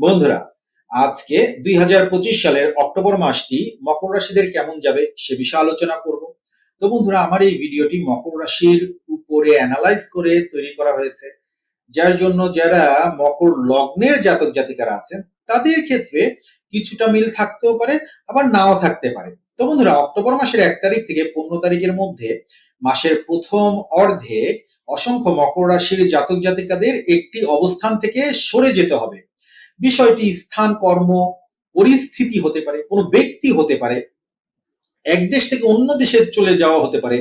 বন্ধুরা, আজকে দুই হাজার পঁচিশ সালের অক্টোবর মাসটি মকর রাশিদের কেমন যাবে সে বিষয়ে আলোচনা করব। তো বন্ধুরা, আমার এই ভিডিওটি মকর রাশির উপরে অ্যানালাইজ করে তৈরি করা হয়েছে। যার জন্য যারা মকর লগ্নের জাতক জাতিকারা আছেন, তাদের ক্ষেত্রে কিছুটা মিল থাকতেও পারে, আবার নাও থাকতে পারে। তো বন্ধুরা, অক্টোবর মাসের এক তারিখ থেকে পনেরো তারিখের মধ্যে মাসের প্রথম অর্ধে অসংখ্য মকর রাশির জাতক জাতিকাদের একটি অবস্থান থেকে সরে যেতে হবে। বিষয়টি স্থান, কর্ম, পরিস্থিতি হতে পারে, কোনো ব্যক্তি হতে পারে, এক দেশ থেকে অন্য দেশে চলে যাওয়া হতে পারে,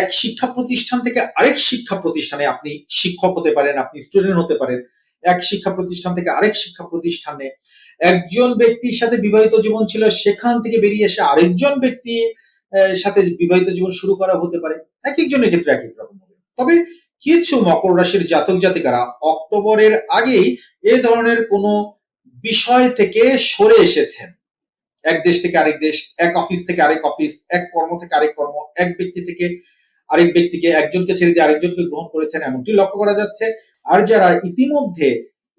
এক শিক্ষা প্রতিষ্ঠান থেকে আরেক শিক্ষা প্রতিষ্ঠানে আপনি শিক্ষক হতে পারেন, আপনি স্টুডেন্ট হতে পারেন, এক শিক্ষা প্রতিষ্ঠান থেকে আরেক শিক্ষা প্রতিষ্ঠানে, একজন ব্যক্তির সাথে বিবাহিত জীবন ছিল, সেখান থেকে বেরিয়ে এসে আরেকজন ব্যক্তি সাথে বিবাহিত জীবন শুরু করা হতে পারে এক একজনের ক্ষেত্রে এক এক রকম হবে। তবে কিছু মকর রাশির জাতক জাতিকারা অক্টোবরের আগেই এ ধরনের কোনো বিষয় থেকে সরে এসেছেন। এক দেশ থেকে আরেক দেশ, এক অফিস থেকে আরেক অফিস এক কর্ম থেকে আরেক কর্ম, এক ব্যক্তি থেকে আরেক ব্যক্তিকে একজনকে ছেড়ে দিয়ে আরেকজনকে গ্রহণ করেছেন এমনটি লক্ষ্য করা যাচ্ছে। আর যারা ইতিমধ্যে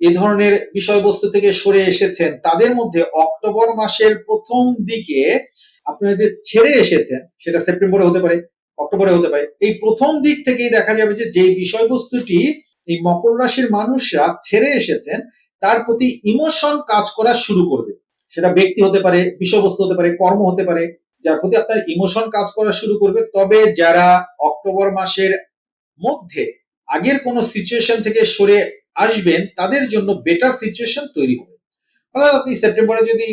এ ধরনের বিষয়বস্তু থেকে সরে এসেছেন, তাদের মধ্যে অক্টোবর মাসের প্রথম দিকে আপনাদের ছেড়ে এসেছেন, সেটা সেপ্টেম্বরে হতে পারে, অক্টোবরে হতে পারে, এই প্রথম দিক থেকেই দেখা যাবে যে যে বিষয়বস্তুটি এই মকর রাশির মানুষরা ছেড়ে এসেছেন, তার প্রতি ইমোশন কাজ করা শুরু করবে। সেটা ব্যক্তি হতে পারে, বিষয়বস্তু হতে পারে, কর্ম হতে পারে, যার প্রতি আপনার ইমোশন কাজ করা শুরু করবে। তবে যারা অক্টোবর মাসের মধ্যে আগের কোন সিচুয়েশন থেকে সরে আসবেন, তাদের জন্য বেটার সিচুয়েশন তৈরি হবে। অর্থাৎ আপনি সেপ্টেম্বরে যদি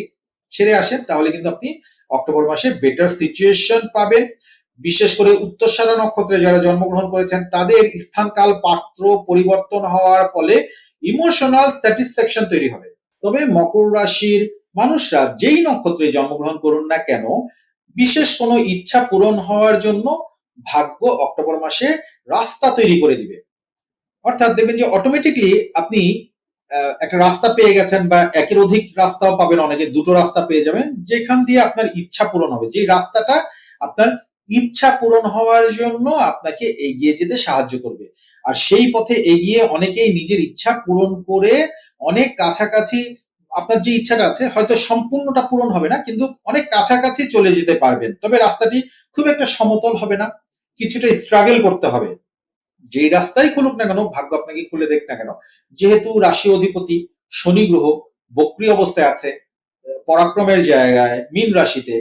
ছেড়ে আসেন, তাহলে কিন্তু আপনি অক্টোবর মাসে বেটার সিচুয়েশন পাবেন। বিশেষ করে উত্তরসারা নক্ষত্রে যারা জন্মগ্রহণ করেছেন, তাদের স্থানকাল পাত্র পরিবর্তন হওয়ার ফলে ইমোশনাল স্যাটিসফ্যাকশন তৈরি হবে। তবে মকর রাশির মানুষরা যেই নক্ষত্রে জন্মগ্রহণ করুন না কেন, বিশেষ কোনো ইচ্ছা পূরণ হওয়ার জন্য ভাগ্য অক্টোবর মাসে রাস্তা তৈরি করে দিবে। অর্থাৎ দেখবেন যে অটোমেটিকলি আপনি একটা রাস্তা পেয়ে গেছেন বা একের অধিক রাস্তাও পাবেন, অনেকে দুটো রাস্তা পেয়ে যাবেন, যেখান দিয়ে আপনার ইচ্ছা পূরণ হবে। যে রাস্তাটা আপনার ইচ্ছা পূরণ হওয়ার জন্য আপনাকে এগিয়ে যেতে সাহায্য করবে। আর সেই পথে এগিয়ে অনেকেই নিজের ইচ্ছা পূরণ করে অনেক কাছাকাছি আপনার যে ইচ্ছাটা আছে, হয়তো সম্পূর্ণটা পূরণ হবে না, কিন্তু অনেক কাছাকাছি চলে যেতে পারবেন। তবে রাস্তাটি খুব একটা সমতল হবে না, কিছুটা স্ট্রাগল করতে হবে। যেই রাস্তাই খুলুক না কেন, ভাগ্য আপনাকে খুলে দেখ না কেন। যেহেতু রাশি অধিপতি, শনি গ্রহ, বক্রি অবস্থায় আছে, পরাক্রমের জায়গায়, মিন রাশিতে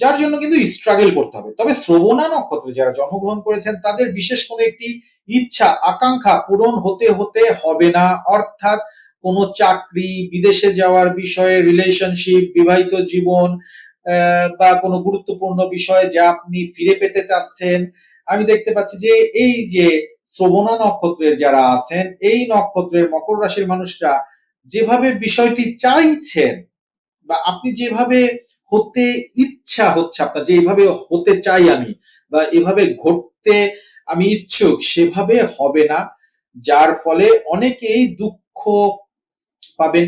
যার জন্য কিন্তু স্ট্রাগল করতে হবে। তবে শ্রবণা নক্ষত্রে যারা জন্মগ্রহণ করেছেন, তাদের বিশেষ কোনো একটি ইচ্ছা, আকাঙ্ক্ষা পূরণ হতে হতে হবে না। অর্থাৎ কোনো চাকরি, বিদেশে যাওয়ার বিষয়ে রিলেশনশিপ বিবাহিত জীবন বা কোনো গুরুত্বপূর্ণ বিষয় যা আপনি ফিরে পেতে চাচ্ছেন। আমি দেখতে পাচ্ছি যে এই যে শ্রবণা নক্ষত্রের যারা আছেন, এই নক্ষত্রের মকর রাশির মানুষরা যেভাবে বিষয়টি চাইছেন, বা আপনি যেভাবে হতে ইচ্ছা হচ্ছে আপনার, যে এইভাবে হতে চাই আমি বা এভাবে ঘটতে আমি ইচ্ছুক, সেভাবে হবে না। যার ফলে অনেকেই দুঃখ পাবেন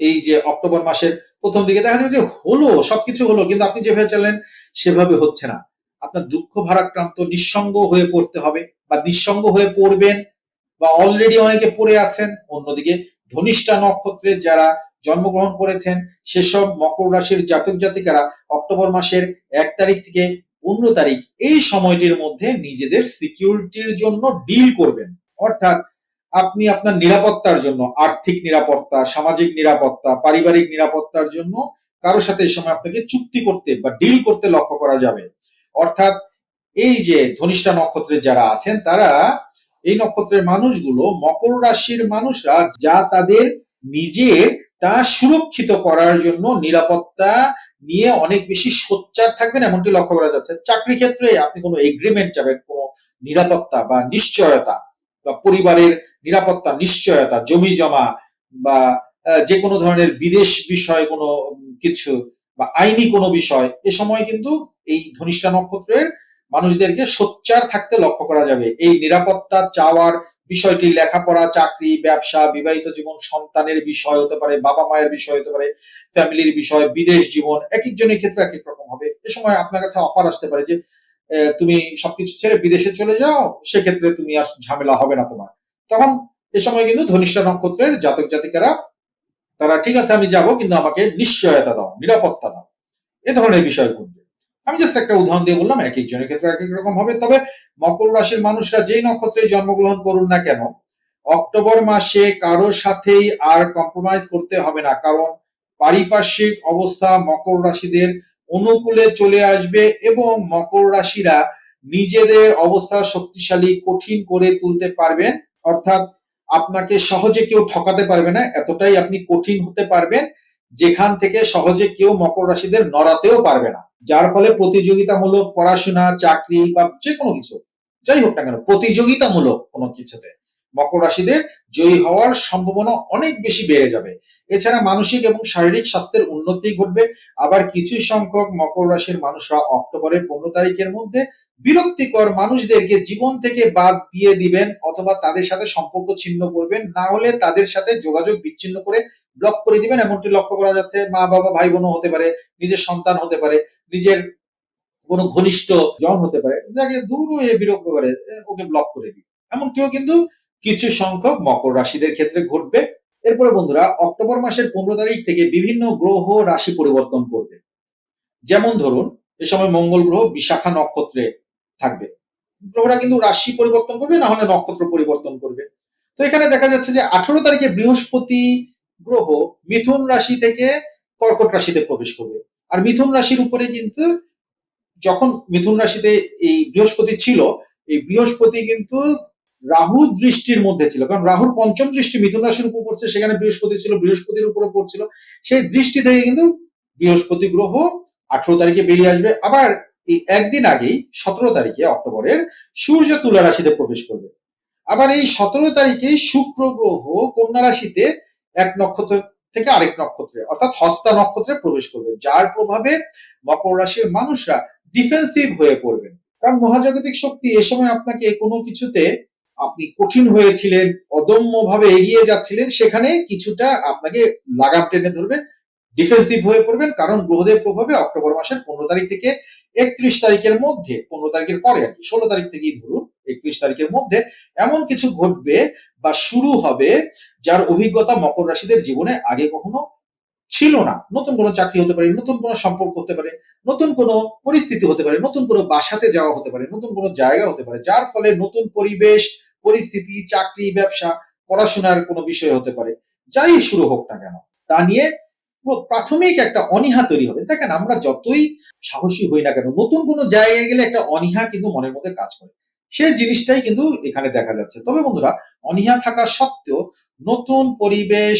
এই যে অক্টোবর মাসের প্রথম দিকে। দেখা যাবে যে হলো, সবকিছু হলো, কিন্তু আপনি যেভাবে চালেন সেভাবে হচ্ছে না। আপনার দুঃখ ভারাক্রান্ত, নিঃসঙ্গ হয়ে পড়তে হবে বা নিঃসঙ্গ হয়ে পড়বেন বা অলরেডি অনেকে পড়ে আছেন। অন্যদিকে ধনিষ্ঠা নক্ষত্রের যারা জন্মগ্রহণ করেছেন, সেসব মকর রাশির জাতক জাতিকারা অক্টোবর মাসের এক তারিখ থেকে পনেরো তারিখ এই সময়টির মধ্যে নিজেদের সিকিউরিটির জন্য ডিল করবেন। অর্থাৎ আপনি আপনার নিরাপত্তার জন্য, আর্থিক নিরাপত্তা, সামাজিক নিরাপত্তা, পারিবারিক নিরাপত্তার জন্য কারোর সাথে এই সময় আপনাকে চুক্তি করতে বা ডিল করতে লক্ষ্য করা যাবে। অর্থাৎ এই যে ধনিষ্ঠা নক্ষত্রে যারা আছেন, তারা এই নক্ষত্রের মানুষগুলো মকর রাশির মানুষরা যা তাদের নিজের তা সুরক্ষিত করার জন্য নিরাপত্তা নিয়ে অনেক বেশি সোচ্চার থাকবেন, এমনটি লক্ষ্য করা যাচ্ছে। চাকরি ক্ষেত্রে আপনি কোনো এগ্রিমেন্ট চাবেন, কোনো নিরাপত্তা বা নিশ্চয়তা বা পরিবারের নিরাপত্তা, নিশ্চয়তা, জমি জমা বা যে কোনো ধরনের বিদেশ বিষয় কোনো কিছু বা আইনি কোনো বিষয়, এ সময় কিন্তু এই ধনিষ্ঠা নক্ষত্রের মানুষদেরকে সোচ্চার থাকতে লক্ষ্য করা যাবে। এই নিরাপত্তা চাওয়ার বিষয়টি লেখাপড়া, চাকরি, ব্যবসা, বিবাহিত জীবন, সন্তানের বিষয় হতে পারে, বাবা মায়ের বিষয় হতে পারে, ফ্যামিলির বিষয়, বিদেশ জীবন এক একজনের ক্ষেত্রে এক এক রকম হবে। এ সময় আপনার কাছে অফার আসতে পারে যে তুমি সবকিছু ছেড়ে বিদেশে চলে যাও, সেক্ষেত্রে তুমি আর ঝামেলা হবে না তোমার। তখন এ সময় কিন্তু ধনিষ্ঠা নক্ষত্রের জাতক জাতিকারা, তারা, ঠিক আছে, আমি যাব, কিন্তু আমাকে নিশ্চয়তা দাও, নিরাপত্তা দাও। এ ধরনের বিষয় আমি জাস্ট একটা উদাহরণ দিয়ে বললাম, এক একজনের ক্ষেত্রে এক এক রকম হবে। তবে মকর রাশির মানুষরা যেই নক্ষত্রে জন্মগ্রহণ করুন না কেন, অক্টোবর মাসে কারোর সাথেই আর কম্প্রোমাইজ করতে হবে না। কারণ পারিপার্শ্বিক অবস্থা মকর রাশিদের অনুকূলে চলে আসবে এবং মকর রাশিরা নিজেদের অবস্থা শক্তিশালী, কঠিন করে তুলতে পারবেন। অর্থাৎ আপনাকে সহজে কেউ ঠকাতে পারবে না, এতটাই আপনি কঠিন হতে পারবেন, যেখান থেকে সহজে কেউ মকর রাশিদের নড়াতেও পারবে না। যার ফলে প্রতিযোগিতামূলক পড়াশোনা, চাকরি বা যে কোনো কিছু, যাই হোক না কেন, প্রতিযোগিতামূলক কোনো কিছুতে। মকর রাশিদের জয়ী হওয়ার সম্ভাবনা অনেক বেশি বেড়ে যাবে। এছাড়া মানসিক এবং শারীরিক স্বাস্থ্যের উন্নতি ঘটবে। আবার কিছু সংখ্যক মকর রাশির মানুষরা অক্টোবরের পনেরো তারিখের মধ্যে বিরক্তিকর মানুষদেরকে জীবন থেকে বাদ দিয়ে দিবেন অথবা তাদের সাথে সম্পর্ক ছিন্ন করবেন। না হলে তাদের সাথে যোগাযোগ বিচ্ছিন্ন করে ব্লক করে দিবেন। এমনটি লক্ষ্য করা যাচ্ছে, মা বাবা ভাই বোনও হতে পারে, নিজের সন্তান হতে পারে, নিজের কোনো ঘনিষ্ঠ জন হতে পারে। যাকে দূর হয়ে বিরক্ত করে, ওকে ব্লক করে দিই। এমনটিও কিন্তু কিছু সংখ্যক মকর রাশিদের ক্ষেত্রে ঘটবে। এরপরে বন্ধুরা, অক্টোবর মাসের পনেরো তারিখ থেকে বিভিন্ন গ্রহ রাশি পরিবর্তন করবে। যেমন ধরুন, এ সময় মঙ্গল গ্রহ বিশাখা নক্ষত্রে থাকবে। গ্রহরা কিন্তু রাশি পরিবর্তন করবে, না হলে নক্ষত্র পরিবর্তন করবে। তো এখানে দেখা যাচ্ছে যে আঠারো তারিখে বৃহস্পতি গ্রহ মিথুন রাশি থেকে কর্কট রাশিতে প্রবেশ করবে। আর মিথুন রাশির উপরে কিন্তু যখন মিথুন রাশিতে এই বৃহস্পতি ছিল, এই বৃহস্পতি কিন্তু রাহু দৃষ্টির মধ্যে ছিল। কারণ রাহুর পঞ্চম দৃষ্টি মিথুন রাশির উপর পড়ছে, সেখানে বৃহস্পতি ছিল, বৃহস্পতির উপরে পড়ছিল। সেই দৃষ্টি থেকে কিন্তু বৃহস্পতি গ্রহ আঠারো তারিখে বেরিয়ে আসবে। আবার এই একদিন আগেই সতেরো তারিখে, অক্টোবরের সূর্য তুলা রাশিতে প্রবেশ করবে। আবার এই সতেরো তারিখে শুক্র গ্রহ কন্যা রাশিতে এক নক্ষত্র থেকে আরেক নক্ষত্রে, অর্থাৎ হস্তা নক্ষত্রে প্রবেশ করবে। যার প্রভাবে মকর রাশির মানুষরা ডিফেন্সিভ হয়ে পড়বেন। কারণ মহাজাগতিক শক্তি এ সময় আপনাকে কোনো কিছুতে আপনি কঠিন হয়েছিলেন অদম্য ভাবে এগিয়ে যাচ্ছিলেন, সেখানে কিছুটা আপনাকে লাগাম টেনে ধরবে ডিফেন্সিভ হয়ে পড়বেন, কারণ গ্রহদের প্রভাবে অক্টোবর মাসের পনেরো তারিখ থেকে একত্রিশ তারিখের মধ্যে, পনেরো তারিখের পরে আর কি, ষোলো তারিখ থেকেই ধরুন, একত্রিশ তারিখের মধ্যে এমন কিছু ঘটবে বা শুরু হবে যার অভিজ্ঞতা মকর রাশিদের জীবনে আগে কখনো ছিল না। নতুন কোনো চাকরি হতে পারে, নতুন কোনো সম্পর্ক হতে পারে, নতুন কোনো পরিস্থিতি হতে পারে, নতুন কোনো বাসাতে যাওয়া হতে পারে, নতুন কোনো জায়গা হতে পারে, যার ফলে নতুন পরিবেশ পরিস্থিতি, চাকরি, ব্যবসা, পড়াশোনার কোনো বিষয় হতে পারে। যাই শুরু হোক না কেন, তা নিয়ে প্রাথমিক একটা অনীহা তৈরি হবে। দেখেন, আমরা যতই সাহসী হই না কেন, নতুন কোনো জায়গায় গেলে একটা অনীহা কিন্তু মনের মধ্যে কাজ করে। সেই জিনিসটাই কিন্তু এখানে দেখা যাচ্ছে। তবে বন্ধুরা, অনীহা থাকা সত্ত্বেও নতুন পরিবেশ,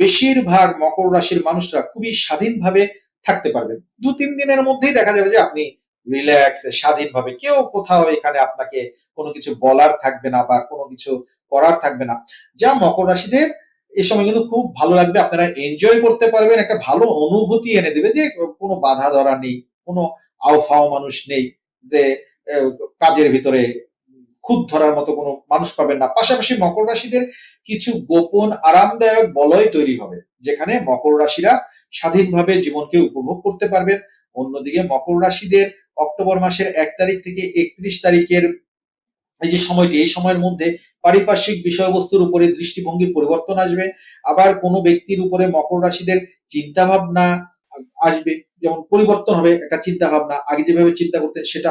বেশিরভাগ মকর রাশির মানুষরা খুবই স্বাধীনভাবে থাকতে পারবেন দু তিন দিনের মধ্যেই দেখা যাবে যে আপনি রিল্যাক্স স্বাধীনভাবে, কেউ কোথাও এখানে আপনাকে কোনো কিছু বলার থাকবে না বা কোনো কিছু করার থাকবে না। যা মকর রাশিদের এই সময় কিন্তু খুব ভালো লাগবে। আপনারা এনজয় করতে পারবেন, একটা ভালো অনুভূতি এনে দেবে যে কোনো বাধা ধরা নেই, কোনো আউফাও মানুষ নেই, যে কাজের ভিতরে খুদ ধরার মতো কোনো মানুষ পাবেন না। পাশাপাশি মকর রাশিদের কিছু গোপন আরামদায়ক বলয় তৈরি হবে, যেখানে মকর রাশিরা স্বাধীনভাবে জীবনকে উপভোগ করতে পারবেন। অন্যদিকে মকর রাশিদের অক্টোবর মাসের এক তারিখ থেকে একত্রিশ তারিখের এই যে সময়টি, এই সময়ের মধ্যে পারিপার্শ্বিক বিষয়বস্তুর উপরে দৃষ্টিভঙ্গির পরিবর্তন আসবে। আবার কোনো ব্যক্তির উপরে মকর রাশিদের চিন্তা ভাবনা আসবে। যেমন পরিবর্তন হবে একটা চিন্তা ভাবনা আগে যেভাবে চিন্তা করতেন সেটা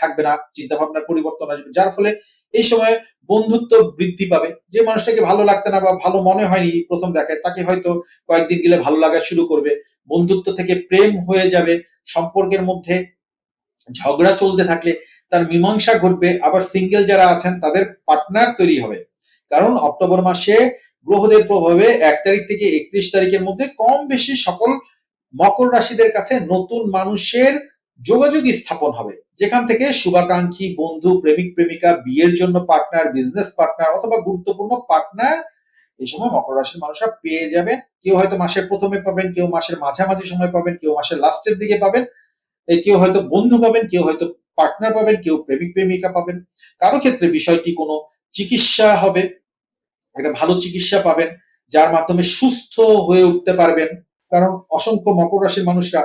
থাকবে না। চিন্তা ভাবনার পরিবর্তন আসবে। যার ফলে এই সময় বন্ধুত্ব বৃদ্ধি পাবে। যে মানুষটাকে ভালো লাগতে না বা ভালো মনে হয়নি প্রথম দেখায়, তাকে হয়তো কয়েকদিন গেলে ভালো লাগা শুরু করবে। বন্ধুত্ব থেকে প্রেম হয়ে যাবে। সম্পর্কের মধ্যে ঝগড়া চলতে থাকলে তার মীমাংসা ঘটবে, আবার সিঙ্গেল যারা আছেন তাদের পার্টনার তৈরি হবে। কারণ অক্টোবর মাসে গ্রহদের প্রভাবে এক তারিখ থেকে একত্রিশ তারিখের মধ্যে কম বেশি সকল মকর রাশিদের কাছে নতুন মানুষের যোগাযোগ স্থাপন হবে। যেখান থেকে শুভাকাঙ্ক্ষী, বন্ধু, প্রেমিক, প্রেমিকা, বিয়ের জন্য পার্টনার বিজনেস পার্টনার অথবা গুরুত্বপূর্ণ পার্টনার এই সময় মকর রাশির মানুষরা পেয়ে যাবেন। কেউ হয়তো মাসের প্রথমে পাবেন, কেউ মাসের মাঝামাঝি সময় পাবেন, কেউ মাসের লাস্টের দিকে পাবেন। কেউ হয়তো বন্ধু পাবেন, কেউ হয়তো পার্টনার পাবেন, কেউ প্রেমিক, প্রেমিকা পাবেন। কারও ক্ষেত্রে বিষয়টি কোনো চিকিৎসা হবে, একটা ভালো চিকিৎসা পাবেন, যার মাধ্যমে সুস্থ হয়ে উঠতে পারবেন। কারণ অসংখ্য মকর রাশির মানুষরা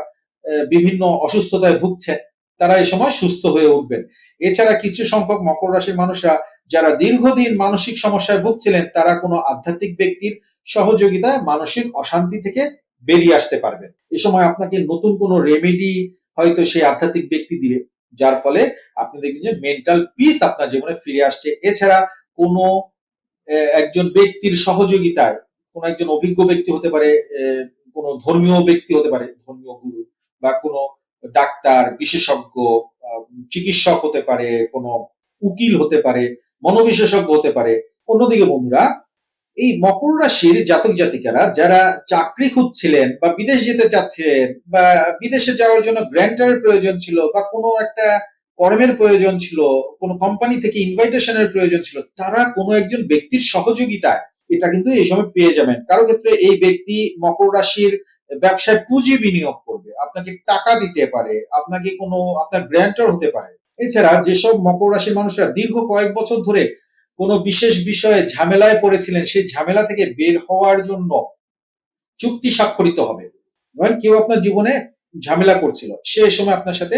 বিভিন্ন অসুস্থতায় ভুগছেন, তারা এই সময় সুস্থ হয়ে উঠবেন। এছাড়া কিছু সংখ্যক মকর রাশির মানুষরা, যারা দীর্ঘদিন মানসিক সমস্যায় ভুগছিলেন, তারা কোনো আধ্যাত্মিক ব্যক্তির সহযোগিতায় মানসিক অশান্তি থেকে বেরিয়ে আসতে পারবেন। এ সময় আপনাকে নতুন কোনো রেমেডি হয়তো সেই আধ্যাত্মিক ব্যক্তি দিবে। যার ফলে আপনি দেখবেন যে মেন্টাল পিস আপনার জীবনে ফিরে আসছে। এছাড়া কোনো একজন ব্যক্তির সহযোগিতায় কোনো একজন অভিজ্ঞ ব্যক্তি হতে পারে কোনো ধর্মীয় ব্যক্তি হতে পারে, ধর্মীয় গুরু বা কোনো ডাক্তার, বিশেষজ্ঞ চিকিৎসক হতে পারে, কোনো উকিল হতে পারে, মনোবিশেষজ্ঞ হতে পারে। অন্যদিকে বন্ধুরা এই মকর রাশির জাতক জাতিকারা যারা চাকরি খুঁজছিলেন বা বিদেশ যেতে চাচ্ছিলেন বা বিদেশে যাওয়ার জন্য গ্র্যান্টারের প্রয়োজন ছিল বা কোনো একটা কর্মের প্রয়োজন ছিল, কোনো কোম্পানি থেকে ইনভাইটেশনের প্রয়োজন ছিল, তারা কোনো একজন ব্যক্তির সহযোগিতায় এটা কিন্তু এই সময় পেয়ে যাবেন। কারও ক্ষেত্রে এই ব্যক্তি মকর রাশির ব্যবসায় পুঁজি বিনিয়োগ করবে, আপনাকে টাকা দিতে পারে, আপনাকে কোনো আপনার গ্র্যান্টার হতে পারে। এছাড়া যেসব মকর রাশির মানুষরা দীর্ঘ কয়েক বছর ধরে কোনো বিশেষ বিষয়ে ঝামেলায় পড়েছিলেন, সেই ঝামেলা থেকে বের হওয়ার জন্য চুক্তি স্বাক্ষরিত হবে। ধরেন কেউ আপনার জীবনে ঝামেলা করছিল, সে সময় আপনার সাথে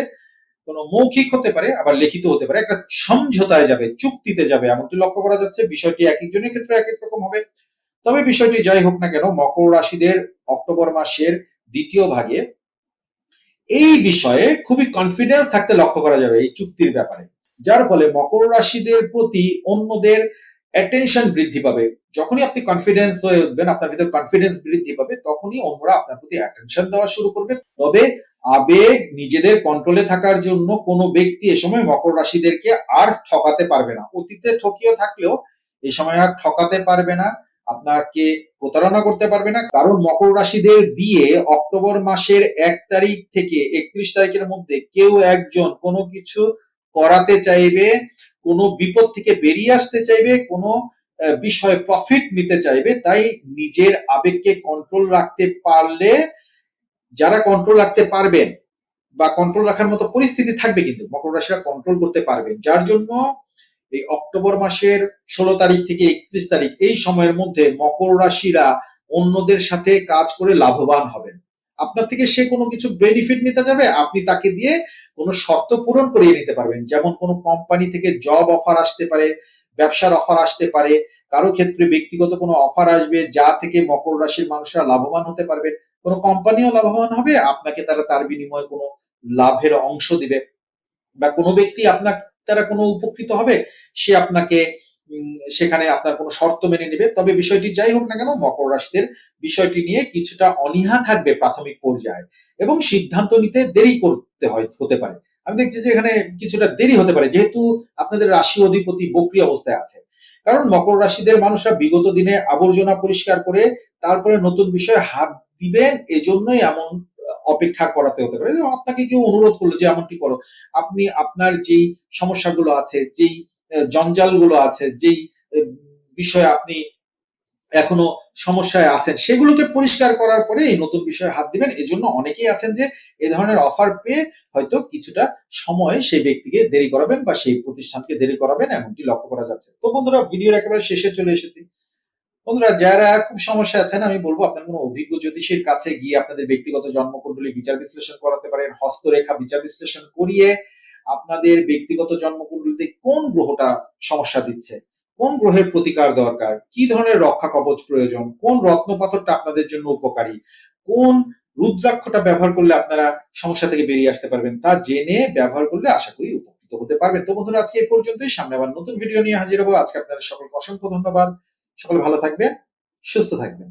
কোনো মৌখিক হতে পারে, আবার লিখিত হতে পারে, একটা সমঝোতায় যাবে, চুক্তিতে যাবে, এমনটি লক্ষ্য করা যাচ্ছে, বিষয়টি এক একজনের ক্ষেত্রে এক এক রকম হবে। তবে বিষয়টি যাই হোক না কেন, মকর রাশিদের অক্টোবর মাসের দ্বিতীয় ভাগে এই বিষয়ে খুবই কনফিডেন্স থাকতে লক্ষ্য করা যাবে এই চুক্তির ব্যাপারে। যার ফলে মকর রাশিদের প্রতি অন্যদের অ্যাটেনশন বৃদ্ধি পাবে। যখনই আপনি কনফিডেন্স হয়ে উঠবেন, আপনার ভিতর কনফিডেন্স বৃদ্ধি পাবে, তখনই অন্যরা আপনার প্রতি অ্যাটেনশন দেওয়া শুরু করবে। তবে আবেগ নিজেদের কন্ট্রোলে থাকার জন্য কোনো ব্যক্তি এ সময় মকর রাশিদেরকে আর ঠকাতে পারবে না। অতীতে ঠকিয়ে থাকলেও এই সময় আর ঠকাতে পারবে না, আপনাকে প্রতারণা করতে পারবে না। কারণ মকর রাশিদের দিয়ে অক্টোবর মাসের এক তারিখ থেকে একত্রিশ তারিখের মধ্যে কেউ একজন কোনো কিছু করাতে চাইবে, কোনো বিপদ থেকে বেরিয়ে আসতে চাইবে, কোনো বিষয়ে প্রফিট নিতে চাইবে, তাই নিজের আবেগকে কন্ট্রোল রাখতে পারলে, যারা কন্ট্রোল রাখতে পারবেন বা কন্ট্রোল রাখার মতো পরিস্থিতি থাকবে কিন্তু, মকর রাশিরা কন্ট্রোল করতে পারবেন। যার জন্য এই অক্টোবর মাসের ষোলো তারিখ থেকে একত্রিশ তারিখ, এই সময়ের মধ্যে মকর রাশিরা অন্যদের সাথে কাজ করে লাভবান হবেন। আপনার থেকে সে কোনো কিছু বেনিফিট নিতে যাবে? আপনি তাকে দিয়ে কোনো শর্ত পূরণ করিয়ে নিতে পারবেন। যেমন কোনো কোম্পানি থেকে জব অফার আসতে পারে, ব্যবসার অফার আসতে পারে, কারও ক্ষেত্রে ব্যক্তিগত কোনো অফার আসবে যা থেকে মকর রাশির মানুষরা লাভবান হতে পারবেন কোনো কোম্পানিও লাভবান হবে, আপনাকে তারা তার বিনিময়ে কোনো লাভের অংশ দিবে। বা কোনো ব্যক্তি আপনার তারা কোনো উপকৃত হবে, সে আপনাকে সেখানে আপনার কোনো শর্ত মেনে নেবে। তবে বিষয়টি যাই হোক না কেন, মকর রাশিদের বিষয়টি নিয়ে কিছুটা অনীহা থাকবে প্রাথমিক পর্যায়ে এবং সিদ্ধান্ত নিতে দেরি করতে হয়, হতে পারে। আমি দেখছি যে এখানে কিছুটা দেরি হতে পারে, যেহেতু আপনাদের রাশি অধিপতি বক্রি অবস্থায় আছে কারণ মকর রাশিদের মানুষরা বিগত দিনে আবর্জনা পরিষ্কার করে তারপরে নতুন বিষয়ে হাত দিবেন, এজন্যই এমন অপেক্ষা করাতে হতে পারে। আপনাকে কেউ অনুরোধ করল যে, এমনটি করো। আপনি আপনার যেই সমস্যাগুলো আছে, যেই জঞ্জালগুলো আছে, যেই বিষয়ে আপনি এখনও সমস্যায় আছেন, সেগুলোকে পরিষ্কার করার পরে এই নতুন বিষয়ে হাত দিবেন। এজন্য অনেকেই আছেন যে এই ধরনের অফার পেয়ে হয়তো কিছুটা সময় সেই ব্যক্তিকে দেরি করাবেন বা সেই প্রতিষ্ঠানকে দেরি করাবেন, এমনটি লক্ষ্য করা যাচ্ছে। তো বন্ধুরা, ভিডিওর একেবারে শেষে চলে এসেছি। বন্ধুরা, যারা খুব সমস্যা আছেন, আমি বলব আপনার কোনো অভিজ্ঞ জ্যোতিষীর কাছে গিয়ে আপনাদের ব্যক্তিগত জন্মকুণ্ডলী বিচার বিশ্লেষণ করাতে পারেন, হস্তরেখা বিচার বিশ্লেষণ করিয়ে আপনাদের ব্যক্তিগত জন্মকুণ্ডলীতে কোন গ্রহটা সমস্যা দিচ্ছে? কোন গ্রহের প্রতিকার দরকার? কি ধরনের রক্ষা কবচ প্রয়োজন? কোন রত্ন পাথরটা আপনাদের জন্য উপকারী? কোন রুদ্রাক্ষটা ব্যবহার করলে আপনারা সমস্যা থেকে বেরিয়ে আসতে পারবেন তা জেনে ব্যবহার করলে আশা করি উপকৃত হতে পারবেন। তো বন্ধুরা, আজকে এই পর্যন্তই। সামনে আবার নতুন ভিডিও নিয়ে হাজির হব। আজকে আপনাদের সকলকে অসংখ্য ধন্যবাদ। সকলে ভালো থাকবেন, সুস্থ থাকবেন।